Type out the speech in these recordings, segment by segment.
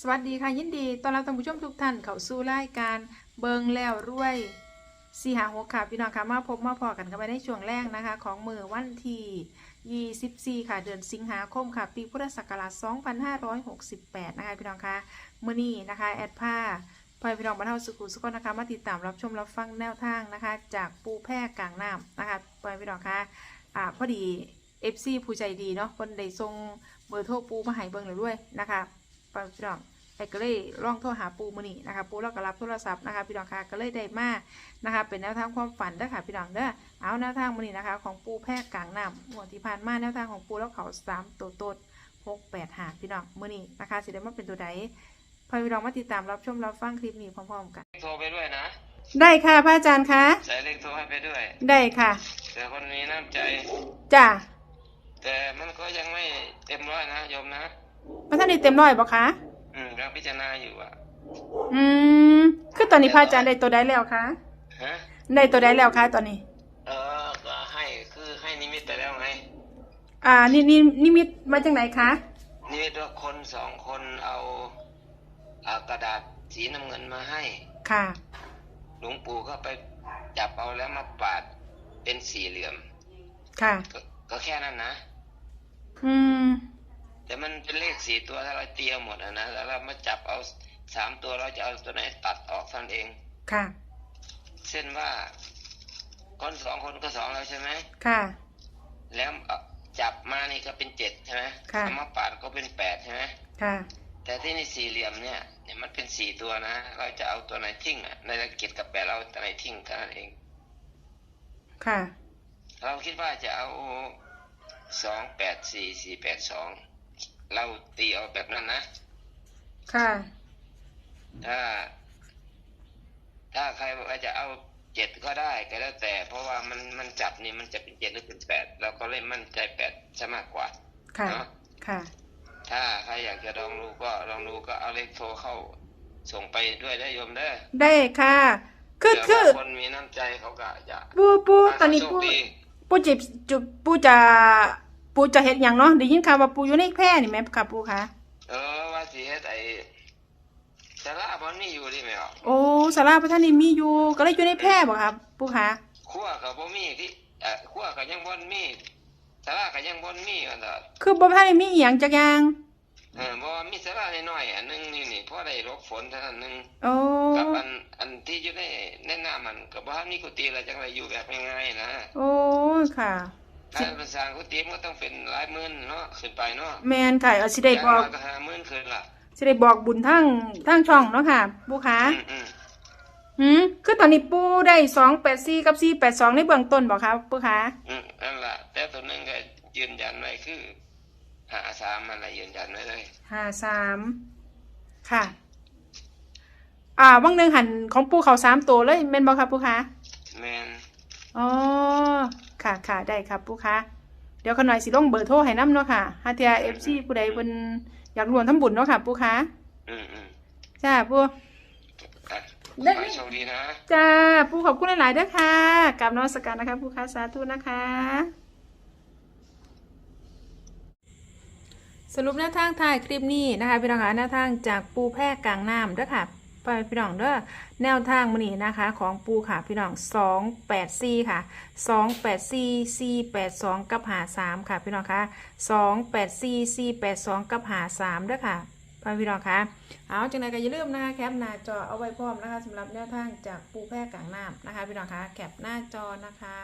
สวัสดีค่ะยินดีต้อนรับท่านผู้ชมทุกท่านเข้าสู่รายการเบิงแล้วรวยสี่หาหกค่ะพี่น้องค่ะมาพบมาพอกันกันไปในช่วงแรกนะคะ ของมือวันที่24 ค่ะ เดือนสิงหาคมค่ะ ปีพุทธศักราช2568 นะคะพี่น้องค่ะมื้อนี้นะคะแอดผ้าพลอยพี่น้องบรรเทาสุขุสุขนะคะมาติดตามรับชมรับฟังแนวทางนะคะ จากปูแพร่กลางน้ำนะคะพลอยพี่น้องค่ะอ่าพอดี FC ผู้ใจดีเนาะคนได้ส่งเบอร์โทรปูมาให้เบิงเลยด้วยนะคะ พลอยพี่น้องไอ้ก็เลยลองโทรหาปูมือนี่นะคะ ปูเราก็รับโทรศัพท์นะคะ พี่น้องค่ะก็เลยได้มานะคะ เป็นแนวทางความฝันเด้อค่ะพี่น้องเด้อเอาแนวทางมือนี่นะคะ ของปูแพร่กลางน้ำหัวดที่ผ่านมาแนวทางของปูแล้วเขาสามตัวโตดหกแปดหาพี่น้องมือนี่นะคะสิได้มาเป็นตัวใดพอพี่น้องมาติดตามรับชมรับฟังคลิปนี้พร้อมๆกันโทรไปด้วยนะ ได้ค่ะพระอาจารย์คะใส่เลขโทรให้ไปด้วย ได้ค่ะแต่คนมีน้ำใจจ้าแต่มันก็ยังไม่เต็มร้อยนะโยมนะ พระท่านได้เต็มร้อยบ่คะ อืมยังพิจารณาอยู่อะ อืม คือตอนนี้พระอาจารย์ได้ตัวใดแล้วคะฮะ ได้ตัวใดแล้วคะตอนนี้ เออก็ให้คือให้นิมิตไปแล้วไง อ่า นี่นี่นิมิตมาจากไหนคะ นิมิตว่าคนสองคนเอาเอากระดาษสีน้ำเงินมาให้ ค่ะ หลวงปู่ก็ไปจับเอาแล้วมาปาดเป็นสี่เหลี่ยมค่ะ ก็ก็แค่นั้นนะ อืมแต่มัน เป็นเลขสี่ตัวถ้าเราเตรียมหมดอะนะแล้วเรามาจับเอาสามตัวเราจะเอาตัวไหนตัดออกเท่านั้นเอง ค่ะ เช่นว่า คนสองคนก็สองแล้วใช่ไหมค่ะ แล้วเอาจับมานี่ก็เป็นเจ็ดใช่ไหมค่ะเอามาปาดก็เป็นแปดใช่ไหมค่ะ แต่ที่นี่สี่เหลี่ยมเนี่ยเนี่ยมันเป็นสี่ตัวนะ เราจะเอาตัวไหนทิ้งอะในตะเกียบกับแปดเราเอาตัวไหนทิ้งเท่านั้นเอง ค่ะ เราคิดว่าจะเอาสองแปดสี่สี่แปดสอง เราตีเอาแบบนั้นนะ ค่ะ ถ้า ถ้าใครว่าจะเอาเจ็ดก็ได้ก็แล้วแต่ เพราะว่ามันมันจับนี่มันจะเป็นเจ็ดหรือเป็นแปดเราก็เล่นมั่นใจแปดซะมากกว่าค่ะ เนาะค่ะ ถ้าใครอยากจะลองดูก็ลองดูก็เอาเลขโทรเข้า ส่งไปด้วยได้โยมเด้อได้ค่ะ คือเผื่คือว่าคนมีน้ำใจเขาก็จะปูปูตอนนี้โชคปูดีปูจิบจุปูจะ ปูจะเฮ็ดหยังเนาะได้ยินข่าวว่าปูอยู่ในแพร่นี่แม่ค่ะปูคะเออว่าสิเฮ็ดไอ้สาระบอนมีอยู่ดิแม่ออกโอ้สาราพระท่านนี่มีอยู่ก็เลยอยู่ในแพร่บ่ครับปูคะขั้วกับบ่มีที่เอ่อขั้วกับยังบ่มีสาระกับยังบ่มีอันเถอะคือบ่ท่านนี่มีอีหยังจักอย่างเออบ่ว่ามีสาระน้อยๆอันหนึงนี่นี่พอได้หลบฝนเท่านั้นหนึงโอ้กับอันอันที่อยู่ในในน้ำมันก็บ่ทันมีกุฏิแล้วจังไดอยู่แบบง่ายๆนะโอ้ค่ะ ถ้าเป็นสร้างกุฏิมันก็ต้องเป็นหลายหมื่นเนาะขึ้นไปเนาะแม่นค่ะเอาสิได้บอกย่างน้ยก็ห้าหมื่นขึ้นล่ะสิได้บอกบุญทั้งทั้งช่องเนาะค่ะปูคะอืมอืมหืมคือตอนนี้ปูได้284กับ482ในเบื้องต้นบ่ครับปูคะอืมนั่นล่ะแต่ตัวหนึงก็ยืนยันไว้คือหาสามมันละยืนยันไว้เลยห้าสามค่ะ อ่าวังหนึ่งหันของปูเขาสามตัวเลยเมนบอครับปูคะแม่นอ๋อ ค่ะค่ะได้ครับปูคะเดี๋ยวขน่อยสิลงเบอร์โทรให้น้ำเนาะค่ะฮาเทียเอฟซีผู้ใดเพิ่นอยากรวมทำบุญเนาะค่ะปูคะอืมอืมจ้าปูอะได้ขอให้โชคดีนะจ้าปูขอบคุณหลายๆเด้อค่ะกราบนมัสการนะคะปูคะสาธุนะคะ สรุปแนวทางถ่ายคลิปนี้นะคะพี่น้องคะแนวทางจากปูแพร่กลางน้ำเด้อค่ะ ไปพี่น้องเด้อแนวทางมื้อนี้นะคะ ของปูค่ะพี่น้อง284ค่ะ284 482กับ53ค่ะพี่น้องคะ284 482กับ53เด้อค่ะไปพี่น้องคะเอาจังไดก็อย่าลืมนะคะแคปหน้าจอเอาไว้พร้อมนะคะสำหรับแนวทางจากปูแพร่กลางน้ำนะคะ พี่น้องคะแคปหน้าจอนะคะ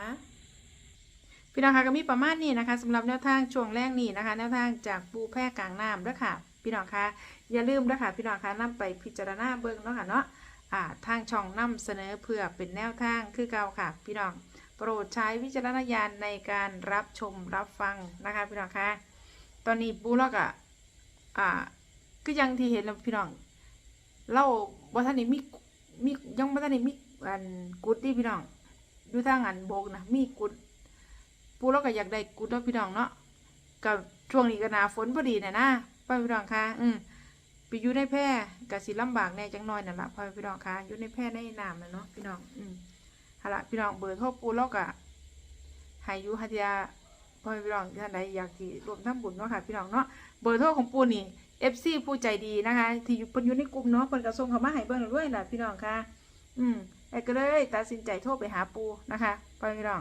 พี่น้องคะก็มีประมาณนี้นะคะสำหรับแนวทางช่วงแรกนี้นะคะ แนวทางจากปูแพร่กลางน้ำด้วยค่ะ พี่น้องคะอย่าลืมด้ค่ะพี่น้องคะนำไปพิจารณาเบิ่งเนาะค่ะเนาะอ่าทางช่องนำเสนอเพื่อเป็นแนวทางคือเก่าค่ะ พี่น้องโปรดใช้วิจารณญาณในการรับชมรับฟังนะคะพี่น้องคะตอนนี้ปูล็อกอะอ่าก็ยังที่เห็นแล้วพี่น้องเล่าว่าท่านนี้มีมียังบ่ท่านนี้มีอันกุดดิพี่น้องดูทางอันโบกนะมีกุดปูเราก็อยากได้กุดเนาะพี่น้องเนาะกับช่วงนี้ก็นาฝนพอดีน่ะนะ พ่อพี่น้องคะอืมไปอยู่ในแพร่กะสิลำบากแน่จังน้อยนั่นละพ่อพี่น้องคะอยู่ในแพร่ในน้ำนะเนาะพี่น้องอืมฮะละพี่น้องเบอร์โทรปูเราก็ให้อยู่ฮัทยาพ่อพี่น้องท่านใดอยากที่รวมทำบุญเนาะค่ะพี่น้องเนาะเบอร์โทรของปูนี่ FC ผู้ใจดีนะคะ ที่อยู่เพิ่นอยู่ในกลุ่มเนาะเพิ่นก็ส่งเขามาให้เบิ่งด้วยล่ะพี่น้องค่ะ อืมไอ้ก็เลยตัดสินใจโทรไปหาปูนะคะพ่อพี่น้อง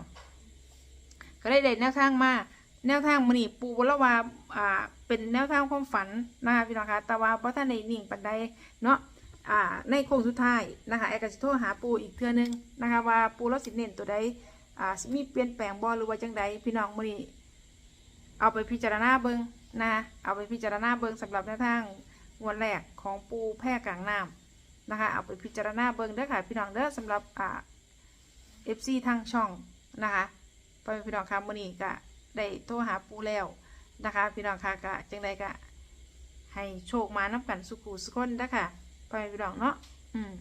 ก็ได้ได้แนวทางมา แนวทางมื้อนี้ปูบ่ละว่าอ่า เป็นแนวทางความฝันนะคะพี่น้องคะแต่ว่าบ่ทันได้นิ่งปานใดเนาะอ่าในโค้งสุดท้ายนะคะแอร์ก็สิโทรหาปูอีกเทื่อนึงนะคะว่าปูราสิเน้นตัวใดอ่ามีเปลี่ยนแปลงบ่หรือว่าจังใดพี่น้องมื้อนี้เอาไปพิจารณาเบิงนะเอาไปพิจารณาเบิงสำหรับแนวทางงวดแรกของปูแพร่กลางน้ำนะคะเอาไปพิจารณาเบิงเด้อค่ะพี่น้องเด้อสำหรับอ่า FC ทางช่องนะคะพ่อแม่พี่น้องคะมื้อนี้ก็ ได้โทรหาปูแล้วนะคะ พี่น้องค่ะก็จังใดก็ให้โชคมานับกันสุขุสุขคนเด้อค่ะพ่อแม่พี่น้องเนาะอืม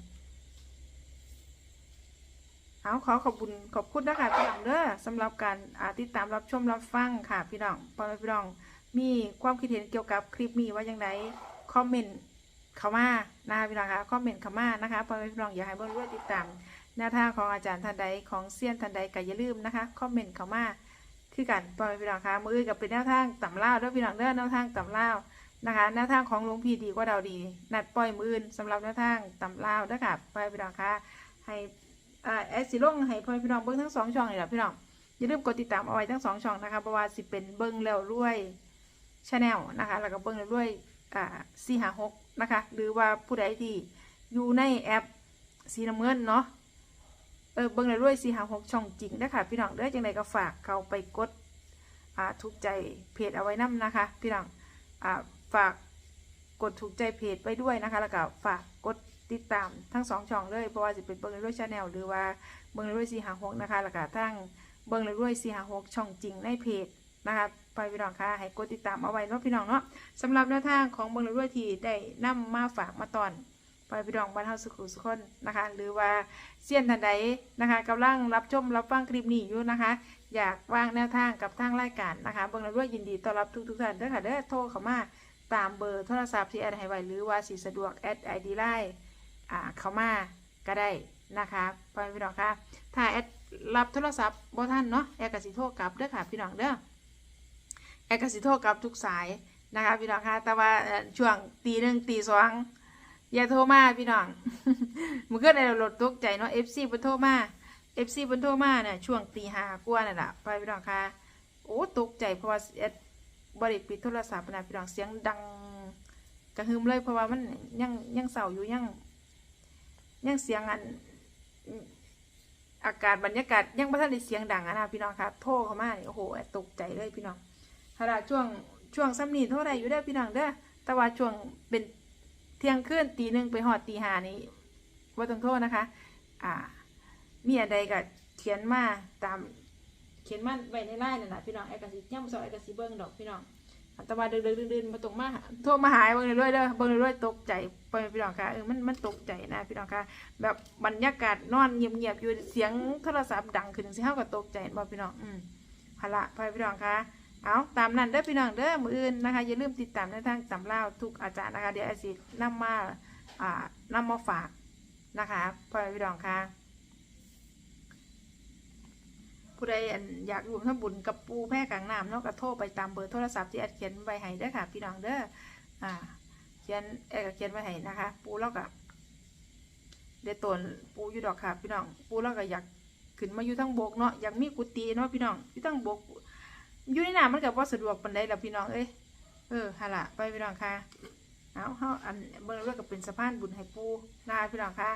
เอาขอขอบคุณขอบคุณนะคะพี่น้องเด้อสำหรับการติดตามรับชมรับฟังค่ะพี่น้องปอพี่น้องมีความคิดเห็นเกี่ยวกับคลิปนี้ว่าอย่างไรคอมเมนต์เข้ามานะคะพี่น้องคะคอมเมนต์เข้ามานะคะปอพี่น้องอยากให้เบิ่งด้วยติดตามแนวทางของอาจารย์ทันใดของเซียนทันใดก็อย่าลืมนะคะคอมเมนต์เข้ามา คือกันพ่อแม่พี่น้องคะมืออื่นกับเป็นแนวทางต่ำเล่าด้อพี่น้องเด้อแนวทางต่ำเล่านะคะแนวทางของหลวงพี่ดีกว่าเราดี นัดปล่อยมืออื่นสำหรับแนวทางต่ำเล่าด้อค่ะพ่อแม่พี่น้องคะให้อ่าแอดสิลงให้พ่อแม่พี่น้องเบิ้งทั้งสองช่องเลยล่ะพี่น้องอย่าลืมกดติดตามเอาไว้ทั้งสองช่องนะคะเพราะว่าสิเป็นเบิ้งแล้วรวยชาแนลนะคะแล้วก็เบิ้งแล้วรวยอ่าสี่หาหกนะคะ หรือว่าผู้ใดที่อยู่ในแอปสีน้ำเงินเนาะ ออเบิ้งแล้วรวยสี่หาหกช่องจริงนะคะพี่น้องเด้อจังไดก็ฝากเขาไปกดอ่าถูกใจเพจเอาไว้นํนะคะ พี่น้องอ่าฝากกดถูกใจเพจไปด้วยนะคะ แล้วก็ฝากกดติดตามทั้งสองช่องเลยเพราะว่าจะเป็นเบิ้งเลยด้วยชาแนลหรือว่าเบิ้งเลยด้วยสีหาหกนะคะแล้วก็ทั้งเบิ้งเลยด้วยสีหาหกช่องจริงในเพจนะคะไปพี่น้องค่ะให้กดติดตามเอาไว้เนาะพี่น้องเนาะสำหรับแนวทางของเบิ้งเลยด้วยที่ได้นำมาฝากมาตอน ไปพี่น้องบ้านเฮาสุขุสุขคนนะคะ หรือว่าเซียนทันใดนะคะกำลังรับชมรับฟังคลิปนี้อยู่นะคะ อยากวางแนวทางกับทางรายการนะคะเบิ้งเลยด้วยยินดีต้อนรับทุกทุกท่านเด้อค่ะเด้อโทรเข้ามาตามเบอร์โทรศัพท์ที่แอดให้ไว้หรือว่าสิสะดวกแอดไอดีไลน์อ่าเข้ามาก็ได้นะคะพ่อพี่น้องคะถ้าแอดรับโทรศัพท์บ่ท่านเนาะแอดกสิโทรกลับเด้อค่ะพี่น้องเด้อแอดกสิโทรกลับทุกสายนะคะพี่น้องคะแต่ว่าช่วงตีหนึ่งตีสอง อย่าโทรมาพี่น้องมันก็ได้รถตกใจเนาะ FC เพิ่นโทรมา FC เพิ่นโทรมาเนี่ยช่วงตีห้ากว่านั่นแหละพ่อแม่พี่น้องคะโอ้ตกใจเพราะว่าแอดบริปิดโทรศัพท์นะพี่น้องเสียงดังกระหึ่มเลยเพราะว่ามันยังยังเสาอยู่ยังยังเสียงอันอากาศบรรยากาศยังไม่ทันได้เสียงดังอะนะพี่น้องครับโทรเข้ามาโอ้โหตกใจเลยพี่น้องขณะช่วงช่วงซ้ำนีโทรได้อยู่ได้พี่น้องเด้อแต่ว่าช่วงเป็น เที่ยงคืนตีหนึ่งไปหอดตีหานี่ว่าต้องโทษนะคะ อ่า มีอะไรก็เขียนมาตามเขียนมาไว้ในไลน์นั่นแหละพี่น้องไอ้กสิย่ำซอยไอ้กสิเบิ้งดอกพี่น้องแต่ว่าเดินเดินเดินมาตรงมาโทรมาหายเบิ่งเรื่อยเด้อเบิ่งเรื่อยตกใจไปพี่น้องค่ะเออมันมันตกใจนะพี่น้องค่ะแบบบรรยากาศนอนเงียบๆอยู่เสียงโทรศัพท์ดังขึ้นสิเฮาก็ตกใจบ่พี่น้องอืมพะละไปพี่น้องค่ะ เอาตามนั้นเด้อพี่น้องเด้อมืออื่นนะคะอย่าลืมติดตามในทางตำราทุกอาจารย์นะคะเดี๋ยวอาสินำมาอ่านำมาฝากนะคะพ่อพี่น้องค่ะผู้ใดอันอยากร่วมทำบุญกับปูแพร่กลางน้ำเนาะก็โทรไปตามเบอร์โทรศัพท์ที่แอดเขียนไว้ให้เด้อค่ะ พี่น้องเด้ออ่าเขียนแอดก็เขียนไว้ให้นะคะ ปูเราก็เดี๋ยวตนปูอยู่ดอกค่ะ พี่น้องปูเราก็อยากขึ้นมาอยู่ทั้งโบกเนาะอยากมีกุฏิเนาะพี่น้องอยู่ทั้งโบก อยู่ในน้ำมันก็บ่สะดวกปานใดล่ะพี่น้องเอ้ยเออฮะละไปพี่น้องค่ะเอาเฮาอันเบิ่งแล้วก็เป็นสะพานบุญให้ปูนะคะพี่น้องค่ะ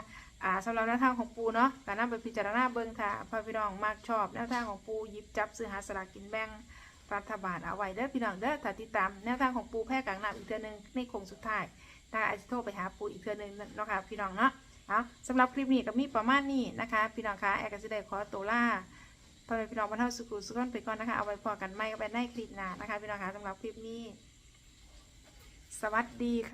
อ่าสำหรับแนวทางของปูเนาะการนำไปพิจารณาเบิ่งค่ะพอพี่น้องมากชอบแนวทางของปูยิบจับซื้อหาสลากกินแบ่งรัฐบาลเอาไว้เด้อพี่น้องเด้อถ้าติดตามแนวทางของปูแพร่กลางน้ำอีกเทื่อนึงในโค้งสุดท้ายนะคะอาจจะโทรไปหาปูอีกเทื่อนึงเนาะค่ะพี่น้องเนาะเอาสำหรับคลิปนี้ก็มีประมาณนี้นะคะ พี่น้องคะแอร์ก็จะได้ขอตัวล่า พ่อแม่พี่น้องบรรเทาสุขุสุขนไปก่อนนะคะ เอาไว้พอกันไม่ก็ไปในคลิปหน้านะคะ พี่น้องคะสำหรับคลิปนี้ สวัสดีค่ะ